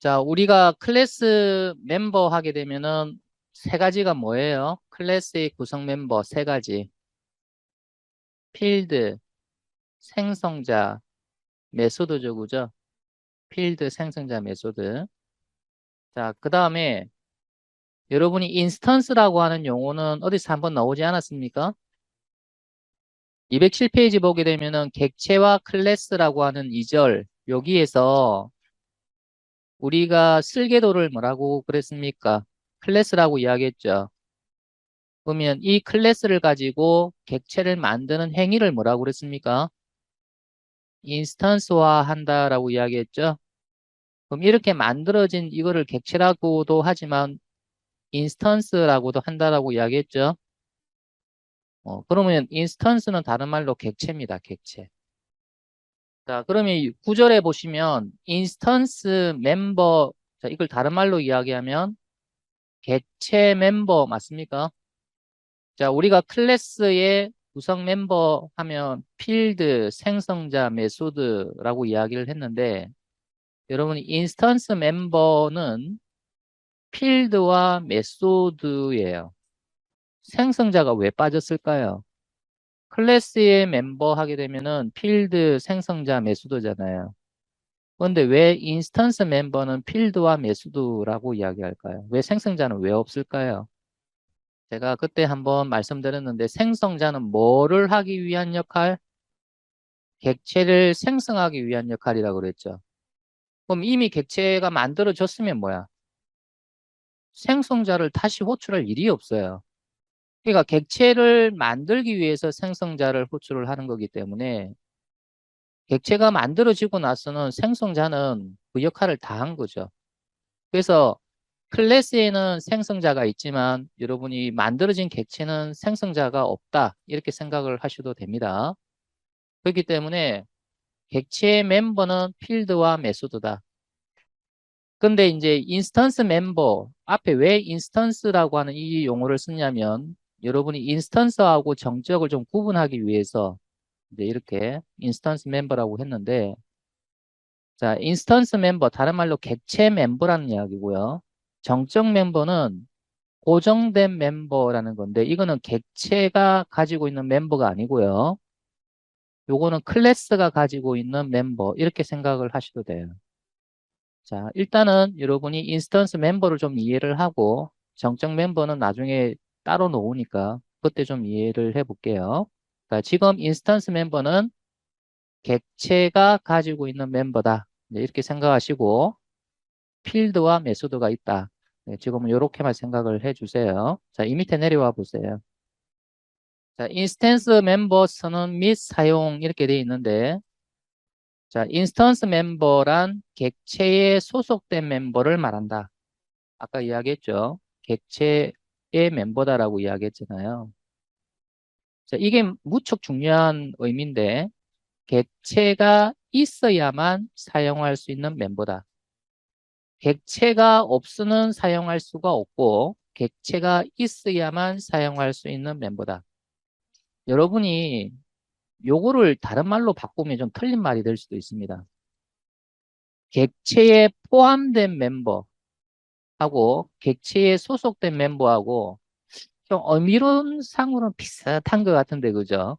자, 우리가 클래스 멤버 하게 되면은 세 가지가 뭐예요? 클래스의 구성 멤버 세 가지. 필드, 생성자, 메소드죠, 그죠? 필드, 생성자, 메소드. 자, 그 다음에 여러분이 인스턴스라고 하는 용어는 어디서 한번 나오지 않았습니까? 207페이지 보게 되면은 객체와 클래스라고 하는 2절 여기에서 우리가 쓸개도를 뭐라고 그랬습니까? 클래스라고 이야기했죠. 그러면 이 클래스를 가지고 객체를 만드는 행위를 뭐라고 그랬습니까? 인스턴스화 한다라고 이야기했죠. 그럼 이렇게 만들어진 이거를 객체라고도 하지만 인스턴스라고도 한다라고 이야기했죠. 어, 그러면 인스턴스는 다른 말로 객체입니다. 객체. 자, 그러면 이 구절에 보시면 인스턴스 멤버 자, 이걸 다른 말로 이야기하면 객체 멤버 맞습니까? 자, 우리가 클래스의 구성 멤버 하면 필드, 생성자, 메소드라고 이야기를 했는데 여러분 인스턴스 멤버는 필드와 메소드예요. 생성자가 왜 빠졌을까요? 클래스의 멤버 하게 되면은 필드, 생성자, 메소드잖아요. 그런데 왜 인스턴스 멤버는 필드와 메소드라고 이야기할까요? 왜 생성자는 왜 없을까요? 제가 그때 한번 말씀드렸는데 생성자는 뭐를 하기 위한 역할? 객체를 생성하기 위한 역할이라고 그랬죠. 그럼 이미 객체가 만들어졌으면 뭐야? 생성자를 다시 호출할 일이 없어요. 그러니까 객체를 만들기 위해서 생성자를 호출을 하는 거기 때문에 객체가 만들어지고 나서는 생성자는 그 역할을 다 한 거죠. 그래서 클래스에는 생성자가 있지만 여러분이 만들어진 객체는 생성자가 없다 이렇게 생각을 하셔도 됩니다. 그렇기 때문에 객체의 멤버는 필드와 메소드다. 근데 이제 인스턴스 멤버 앞에 왜 인스턴스라고 하는 이 용어를 쓰냐면 여러분이 인스턴스하고 정적을 좀 구분하기 위해서 이제 이렇게 인스턴스 멤버라고 했는데 자, 인스턴스 멤버 다른 말로 객체 멤버라는 이야기고요. 정적 멤버는 고정된 멤버라는 건데 이거는 객체가 가지고 있는 멤버가 아니고요. 요거는 클래스가 가지고 있는 멤버 이렇게 생각을 하셔도 돼요. 자, 일단은 여러분이 인스턴스 멤버를 좀 이해를 하고 정적 멤버는 나중에 따로 놓으니까 그때 좀 이해를 해볼게요. 자, 지금 인스턴스 멤버는 객체가 가지고 있는 멤버다. 네, 이렇게 생각하시고 필드와 메소드가 있다. 네, 지금은 이렇게만 생각을 해주세요. 자, 이 밑에 내려와 보세요. 자, 인스턴스 멤버스는 및 사용 이렇게 되어 있는데 자, 인스턴스 멤버란 객체에 소속된 멤버를 말한다. 아까 이야기했죠. 객체의 멤버다라고 이야기했잖아요. 자, 이게 무척 중요한 의미인데 객체가 있어야만 사용할 수 있는 멤버다. 객체가 없으면 사용할 수가 없고 객체가 있어야만 사용할 수 있는 멤버다. 여러분이 요거를 다른 말로 바꾸면 좀 틀린 말이 될 수도 있습니다. 객체에 포함된 멤버 하고 객체에 소속된 멤버하고 좀 어미론상으로는 비슷한 것 같은데 그죠?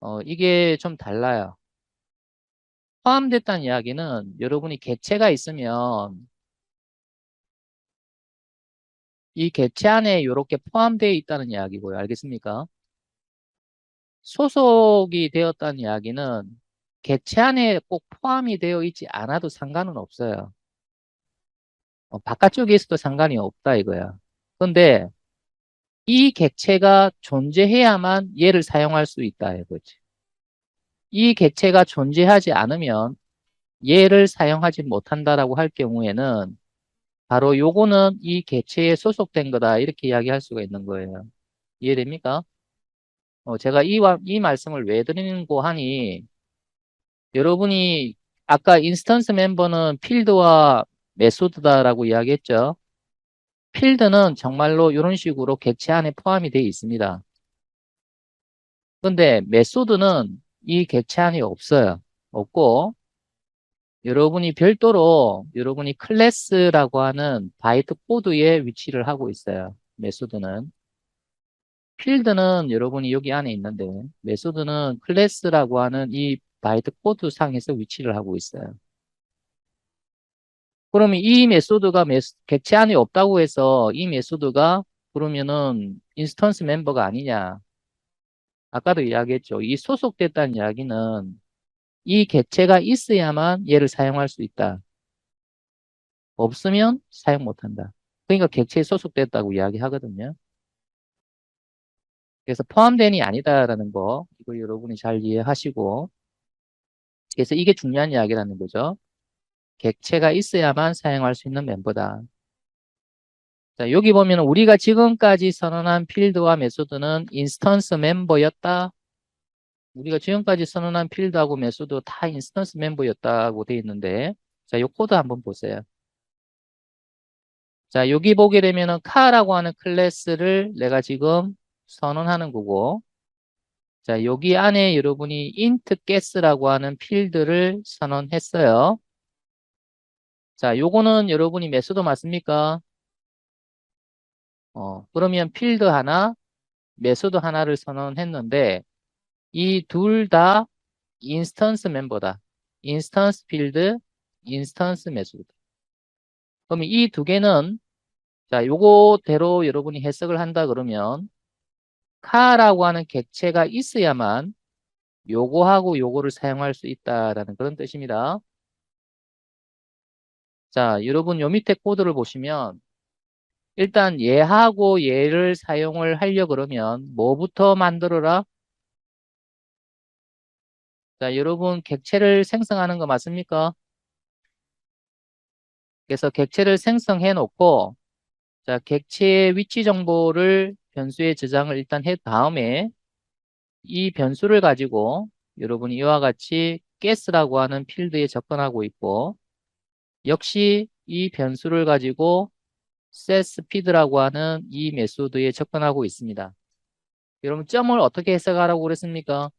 어, 이게 좀 달라요. 포함됐다는 이야기는 여러분이 객체가 있으면 이 객체 안에 이렇게 포함되어 있다는 이야기고요. 알겠습니까? 소속이 되었다는 이야기는 객체 안에 꼭 포함이 되어 있지 않아도 상관은 없어요. 어, 바깥쪽에 있어도 상관이 없다 이거야. 그런데 이 객체가 존재해야만 얘를 사용할 수 있다 이거지. 이 객체가 존재하지 않으면 얘를 사용하지 못한다라고 할 경우에는 바로 요거는 이 객체에 소속된 거다 이렇게 이야기할 수가 있는 거예요. 이해됩니까? 어, 제가 이, 이 말씀을 왜 드리는고 하니 여러분이 아까 인스턴스 멤버는 필드와 메소드다라고 이야기했죠. 필드는 정말로 이런 식으로 객체 안에 포함이 되어 있습니다. 근데 메소드는 이 객체 안에 없어요. 없고 여러분이 별도로 여러분이 클래스라고 하는 바이트 코드에 위치를 하고 있어요. 메소드는. 필드는 여러분이 여기 안에 있는데 메소드는 클래스라고 하는 이 바이트 코드 상에서 위치를 하고 있어요. 그러면 이 메소드가 메스, 객체 안에 없다고 해서 이 메소드가 그러면은 인스턴스 멤버가 아니냐. 아까도 이야기했죠. 이 소속됐다는 이야기는 이 객체가 있어야만 얘를 사용할 수 있다. 없으면 사용 못한다. 그러니까 객체에 소속됐다고 이야기하거든요. 그래서 포함된이 아니다라는 거 이거 여러분이 잘 이해하시고 그래서 이게 중요한 이야기라는 거죠. 객체가 있어야만 사용할 수 있는 멤버다. 자, 여기 보면 우리가 지금까지 선언한 필드와 메소드는 인스턴스 멤버였다. 우리가 지금까지 선언한 필드하고 메소드 다 인스턴스 멤버였다고 되어 있는데 자, 요 코드 한번 보세요. 자, 여기 보게 되면은 카라고 하는 클래스를 내가 지금 선언하는 거고 자, 여기 안에 여러분이 int guess라고 하는 필드를 선언했어요. 자, 요거는 여러분이 메소드 맞습니까? 어, 그러면 필드 하나, 메소드 하나를 선언했는데 이 둘 다 인스턴스 멤버다. 인스턴스 필드, 인스턴스 메소드. 그러면 이두 개는 자, 요거대로 여러분이 해석을 한다 그러면 카라고 하는 객체가 있어야만 요거하고 요거를 사용할 수 있다라는 그런 뜻입니다. 자, 여러분 요 밑에 코드를 보시면 일단 얘하고 얘를 사용을 하려 그러면 뭐부터 만들어라? 자, 여러분 객체를 생성하는 거 맞습니까? 그래서 객체를 생성해 놓고 자, 객체의 위치 정보를 변수에 저장을 일단 해 다음에 이 변수를 가지고 여러분이 이와 같이 guess라고 하는 필드에 접근하고 있고 역시 이 변수를 가지고 setSpeed라고 하는 이 메소드에 접근하고 있습니다. 여러분 점을 어떻게 해석하라고 그랬습니까?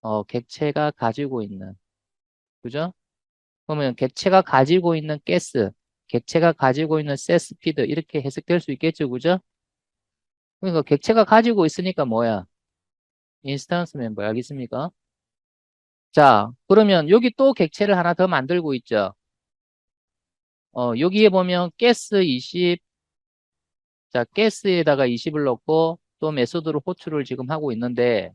어, 객체가 가지고 있는 그죠? 그러면 객체가 가지고 있는 가스, 객체가 가지고 있는 setSpeed 이렇게 해석될 수 있겠죠, 그죠? 그러니까 객체가 가지고 있으니까 뭐야? 인스턴스 멤버 알겠습니까? 자, 그러면 여기 또 객체를 하나 더 만들고 있죠. 어, 여기에 보면 가스 20, 자, 가스에다가 20을 넣고 또 메소드로 호출을 지금 하고 있는데,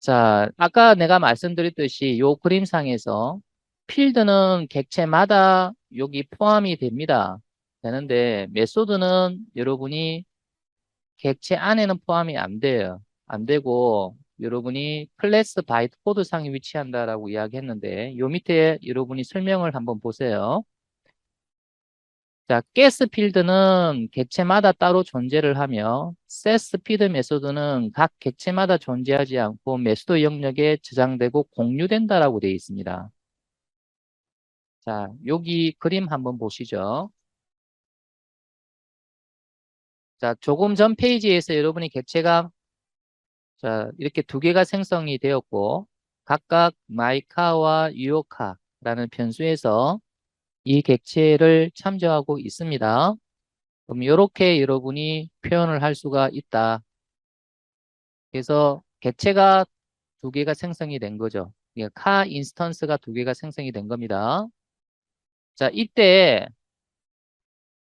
자, 아까 내가 말씀드렸듯이 요 그림상에서 필드는 객체마다 여기 포함이 됩니다. 되는데, 메소드는 여러분이 객체 안에는 포함이 안 돼요. 안 되고, 여러분이 클래스 바이트 코드 상에 위치한다라고 이야기했는데 요 밑에 여러분이 설명을 한번 보세요. 자, 가스 필드는 객체마다 따로 존재를 하며 세스 피드 메소드는 각 객체마다 존재하지 않고 메소드 영역에 저장되고 공유된다라고 되어 있습니다. 자, 여기 그림 한번 보시죠. 자, 조금 전 페이지에서 여러분이 객체가 자, 이렇게 두 개가 생성이 되었고 각각 마이카와 유오카라는 변수에서 이 객체를 참조하고 있습니다. 그럼 이렇게 여러분이 표현을 할 수가 있다. 그래서 객체가 두 개가 생성이 된 거죠. 카 인스턴스가 두 개가 생성이 된 겁니다. 자, 이때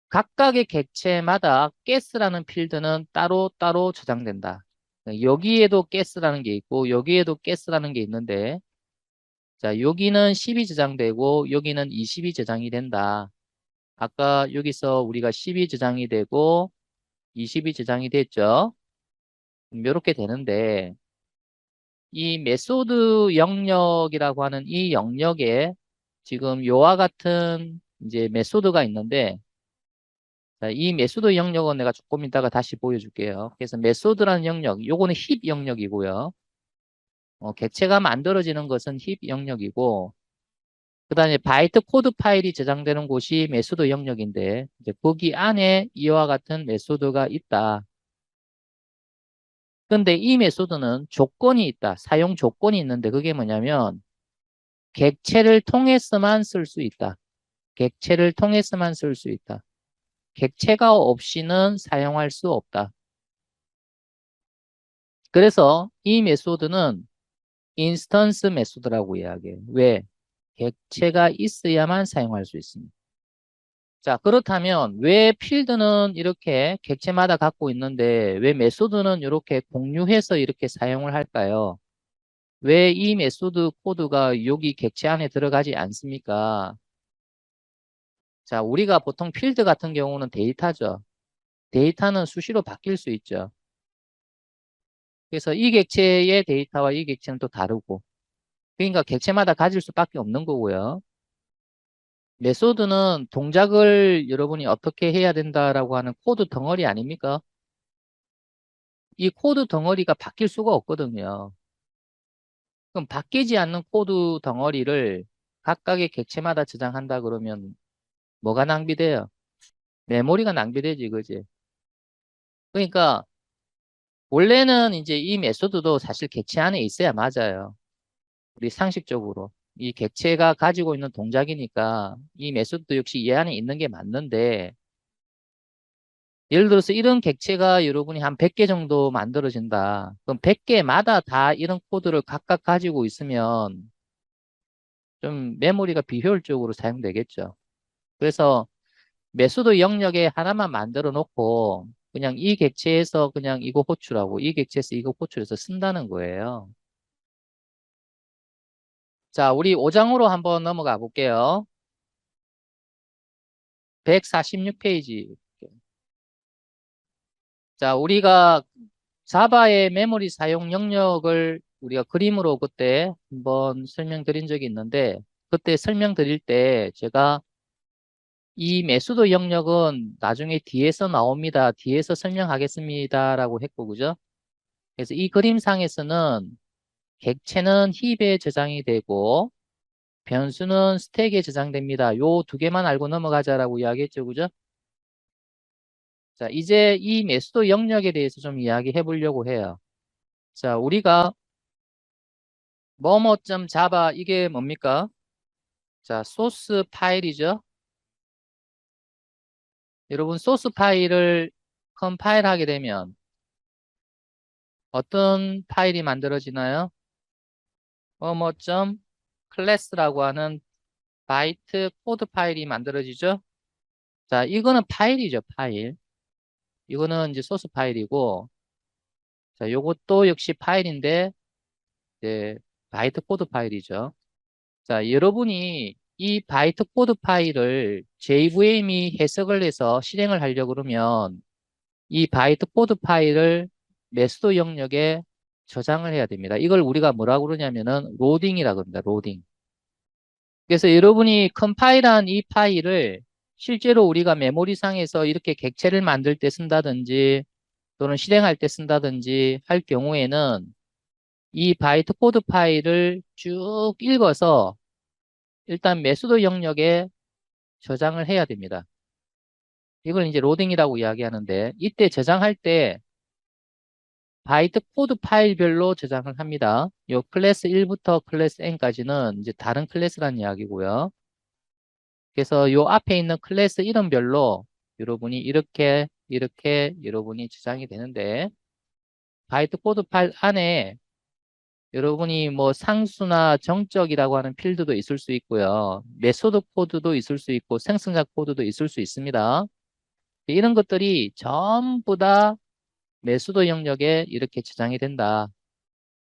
각각의 객체마다 가스라는 필드는 따로따로 저장된다. 여기에도 가스라는 게 있고 여기에도 가스라는 게 있는데 자 여기는 10이 저장되고 여기는 20이 저장이 된다. 아까 여기서 우리가 10이 저장이 되고 20이 저장이 됐죠. 이렇게 되는데 이 메소드 영역이라고 하는 이 영역에 지금 요와 같은 이제 메소드가 있는데 자, 이 메소드 영역은 내가 조금 이따가 다시 보여줄게요. 그래서 메소드라는 영역, 요거는 힙 영역이고요. 어, 객체가 만들어지는 것은 힙 영역이고 그 다음에 바이트 코드 파일이 저장되는 곳이 메소드 영역인데 이제 거기 안에 이와 같은 메소드가 있다. 근데 이 메소드는 조건이 있다. 사용 조건이 있는데 그게 뭐냐면 객체를 통해서만 쓸 수 있다. 객체를 통해서만 쓸 수 있다. 객체가 없이는 사용할 수 없다. 그래서 이 메소드는 인스턴스 메소드라고 이야기해요. 왜? 객체가 있어야만 사용할 수 있습니다. 자, 그렇다면 왜 필드는 이렇게 객체마다 갖고 있는데 왜 메소드는 이렇게 공유해서 이렇게 사용을 할까요? 왜 이 메소드 코드가 여기 객체 안에 들어가지 않습니까? 자, 우리가 보통 필드 같은 경우는 데이터죠. 데이터는 수시로 바뀔 수 있죠. 그래서 이 객체의 데이터와 이 객체는 또 다르고. 그러니까 객체마다 가질 수밖에 없는 거고요. 메소드는 동작을 여러분이 어떻게 해야 된다라고 하는 코드 덩어리 아닙니까? 이 코드 덩어리가 바뀔 수가 없거든요. 그럼 바뀌지 않는 코드 덩어리를 각각의 객체마다 저장한다 그러면 뭐가 낭비돼요? 메모리가 낭비되지, 그지? 그러니까 원래는 이제 이 메소드도 사실 객체 안에 있어야 맞아요. 우리 상식적으로. 이 객체가 가지고 있는 동작이니까 이 메소드 역시 이 안에 있는 게 맞는데 예를 들어서 이런 객체가 여러분이 한 100개 정도 만들어진다. 그럼 100개마다 다 이런 코드를 각각 가지고 있으면 좀 메모리가 비효율적으로 사용되겠죠. 그래서 메소드 영역에 하나만 만들어 놓고 그냥 이 객체에서 그냥 이거 호출하고 이 객체에서 이거 호출해서 쓴다는 거예요. 자, 우리 5장으로 한번 넘어가 볼게요. 146페이지. 자, 우리가 자바의 메모리 사용 영역을 우리가 그림으로 그때 한번 설명드린 적이 있는데 그때 설명드릴 때 제가 이 메소드 영역은 나중에 뒤에서 나옵니다. 뒤에서 설명하겠습니다. 라고 했고, 그죠? 그래서 이 그림상에서는 객체는 힙에 저장이 되고 변수는 스택에 저장됩니다. 요 두 개만 알고 넘어가자라고 이야기했죠. 그죠? 자, 이제 이 메소드 영역에 대해서 좀 이야기해 보려고 해요. 자, 우리가 뭐뭐.java 이게 뭡니까? 자, 소스 파일이죠. 여러분 소스 파일을 컴파일 하게 되면 어떤 파일이 만들어지나요? 뭐뭐.점 클래스라고 하는 바이트 코드 파일이 만들어지죠. 자, 이거는 파일이죠, 파일. 이거는 이제 소스 파일이고, 자, 요것도 역시 파일인데, 이제 바이트 코드 파일이죠. 자, 여러분이 이 바이트 코드 파일을 JVM이 해석을 해서 실행을 하려고 그러면 이 바이트 코드 파일을 메소드 영역에 저장을 해야 됩니다. 이걸 우리가 뭐라고 그러냐면은 로딩이라고 합니다. 로딩. 그래서 여러분이 컴파일한 이 파일을 실제로 우리가 메모리상에서 이렇게 객체를 만들 때 쓴다든지 또는 실행할 때 쓴다든지 할 경우에는 이 바이트 코드 파일을 쭉 읽어서 일단 메소드 영역에 저장을 해야 됩니다. 이걸 이제 로딩이라고 이야기하는데 이때 저장할 때 바이트 코드 파일별로 저장을 합니다. 요 클래스 1부터 클래스 n까지는 이제 다른 클래스라는 이야기고요. 그래서 요 앞에 있는 클래스 이름별로 여러분이 이렇게 이렇게 여러분이 저장이 되는데 바이트 코드 파일 안에 여러분이 뭐 상수나 정적이라고 하는 필드도 있을 수 있고요. 메소드 코드도 있을 수 있고 생성자 코드도 있을 수 있습니다. 이런 것들이 전부 다 메소드 영역에 이렇게 저장이 된다.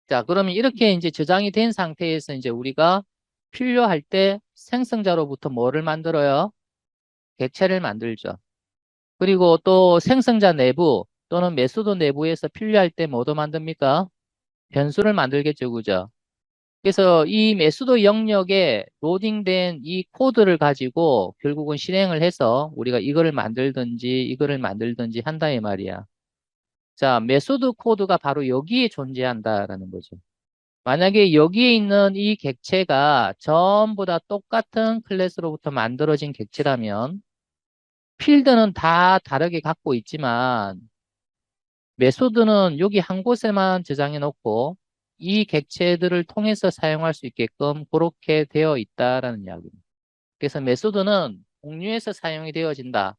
자, 그러면 이렇게 이제 저장이 된 상태에서 이제 우리가 필요할 때 생성자로부터 뭐를 만들어요? 객체를 만들죠. 그리고 또 생성자 내부 또는 메소드 내부에서 필요할 때 뭐도 만듭니까? 변수를 만들겠죠. 그죠? 그래서 이 메소드 영역에 로딩된 이 코드를 가지고 결국은 실행을 해서 우리가 이거를 만들든지 이거를 만들든지 한다 이 말이야. 자, 메소드 코드가 바로 여기에 존재한다라는 거죠. 만약에 여기에 있는 이 객체가 전부 다 똑같은 클래스로부터 만들어진 객체라면 필드는 다 다르게 갖고 있지만 메소드는 여기 한 곳에만 저장해 놓고 이 객체들을 통해서 사용할 수 있게끔 그렇게 되어 있다라는 이야기입니다. 그래서 메소드는 공유해서 사용이 되어진다.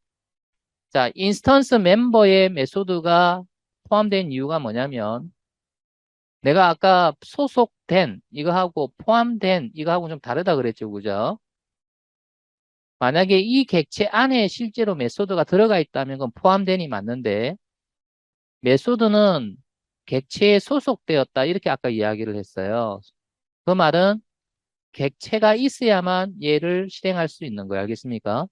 자, 인스턴스 멤버의 메소드가 포함된 이유가 뭐냐면 내가 아까 소속된 이거하고 포함된 이거하고 좀 다르다 그랬죠. 그죠? 만약에 이 객체 안에 실제로 메소드가 들어가 있다면 그건 포함된이 맞는데 메소드는 객체에 소속되었다 이렇게 아까 이야기를 했어요. 그 말은 객체가 있어야만 얘를 실행할 수 있는 거예요. 알겠습니까?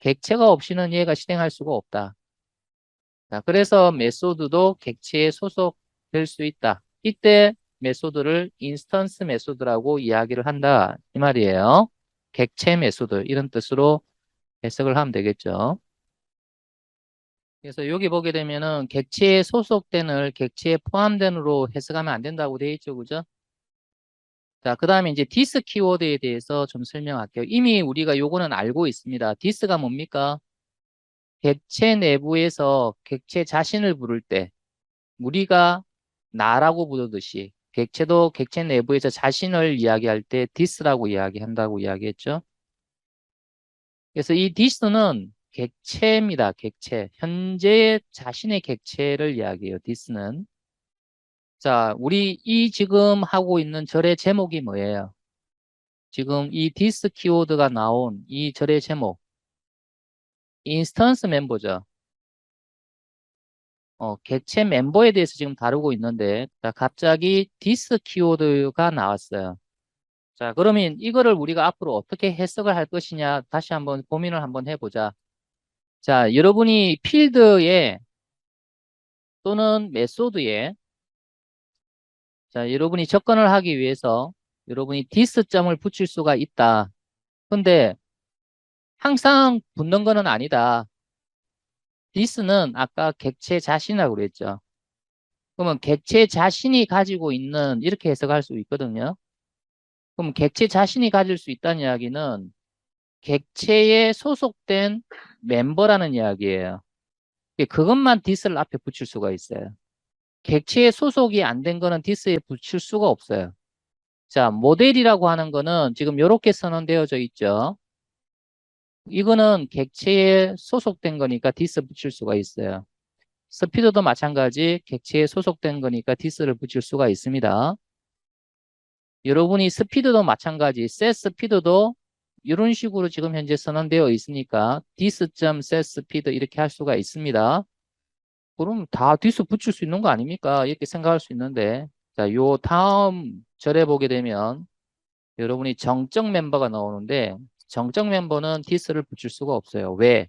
객체가 없이는 얘가 실행할 수가 없다. 자, 그래서 메소드도 객체에 소속될 수 있다. 이때 메소드를 인스턴스 메소드라고 이야기를 한다. 이 말이에요. 객체 메소드 이런 뜻으로 해석을 하면 되겠죠. 그래서 여기 보게 되면은 객체에 소속된을 객체에 포함된으로 해석하면 안 된다고 되어 있죠. 그죠? 자, 그 다음에 이제 디스 키워드에 대해서 좀 설명할게요. 이미 우리가 요거는 알고 있습니다. 디스가 뭡니까? 객체 내부에서 객체 자신을 부를 때 우리가 나라고 부르듯이 객체도 객체 내부에서 자신을 이야기할 때 디스라고 이야기한다고 이야기했죠. 그래서 이 디스는 객체입니다. 객체. 현재 자신의 객체를 이야기해요. 디스는. 자, 우리 이 지금 하고 있는 절의 제목이 뭐예요? 지금 이 디스 키워드가 나온 이 절의 제목. 인스턴스 멤버죠. 어, 객체 멤버에 대해서 지금 다루고 있는데, 자, 갑자기 디스 키워드가 나왔어요. 자, 그러면 이거를 우리가 앞으로 어떻게 해석을 할 것이냐, 다시 한번 고민을 한번 해보자. 자, 여러분이 필드에 또는 메소드에 자, 여러분이 접근을 하기 위해서 여러분이 디스점을 붙일 수가 있다. 근데 항상 붙는 거는 아니다. 디스는 아까 객체 자신이라고 그랬죠. 그러면 객체 자신이 가지고 있는 이렇게 해석할 수 있거든요. 그럼 객체 자신이 가질 수 있다는 이야기는 객체에 소속된 멤버라는 이야기예요. 그것만 디스를 앞에 붙일 수가 있어요. 객체에 소속이 안 된 거는 디스에 붙일 수가 없어요. 자, 모델이라고 하는 거는 지금 이렇게 선언되어져 있죠. 이거는 객체에 소속된 거니까 디스 붙일 수가 있어요. 스피드도 마찬가지 객체에 소속된 거니까 디스를 붙일 수가 있습니다. 여러분이 스피드도 마찬가지 셋 스피드도 이런 식으로 지금 현재 선언되어 있으니까 스피드 이렇게 할 수가 있습니다. 그럼 다 디스 붙일 수 있는 거 아닙니까? 이렇게 생각할 수 있는데 자, 요 다음 절에 보게 되면 여러분이 정적 멤버가 나오는데 정적 멤버는 디스를 붙일 수가 없어요. 왜?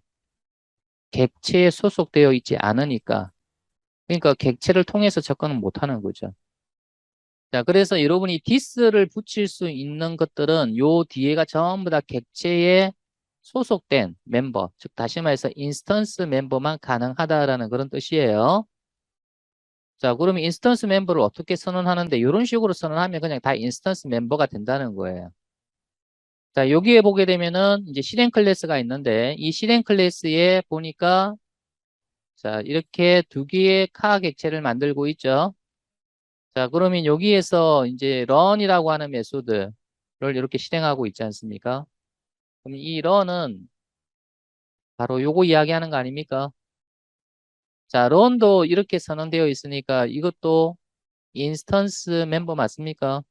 객체에 소속되어 있지 않으니까. 그러니까 객체를 통해서 접근을 못하는 거죠. 자, 그래서 여러분이 디스를 붙일 수 있는 것들은 요 뒤에가 전부 다 객체에 소속된 멤버, 즉 다시 말해서 인스턴스 멤버만 가능하다라는 그런 뜻이에요. 자, 그러면 인스턴스 멤버를 어떻게 선언하는데 이런 식으로 선언하면 그냥 다 인스턴스 멤버가 된다는 거예요. 자, 여기에 보게 되면은 이제 실행 클래스가 있는데 이 실행 클래스에 보니까 자, 이렇게 두 개의 카 객체를 만들고 있죠. 자, 그러면 여기에서 이제 run이라고 하는 메소드를 이렇게 실행하고 있지 않습니까? 그럼 이 run은 바로 요거 이야기하는 거 아닙니까? 자, run도 이렇게 선언되어 있으니까 이것도 인스턴스 멤버 맞습니까?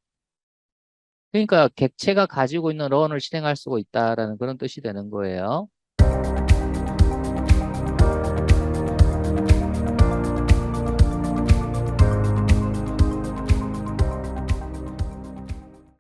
그러니까 객체가 가지고 있는 run을 실행할 수가 있다라는 그런 뜻이 되는 거예요.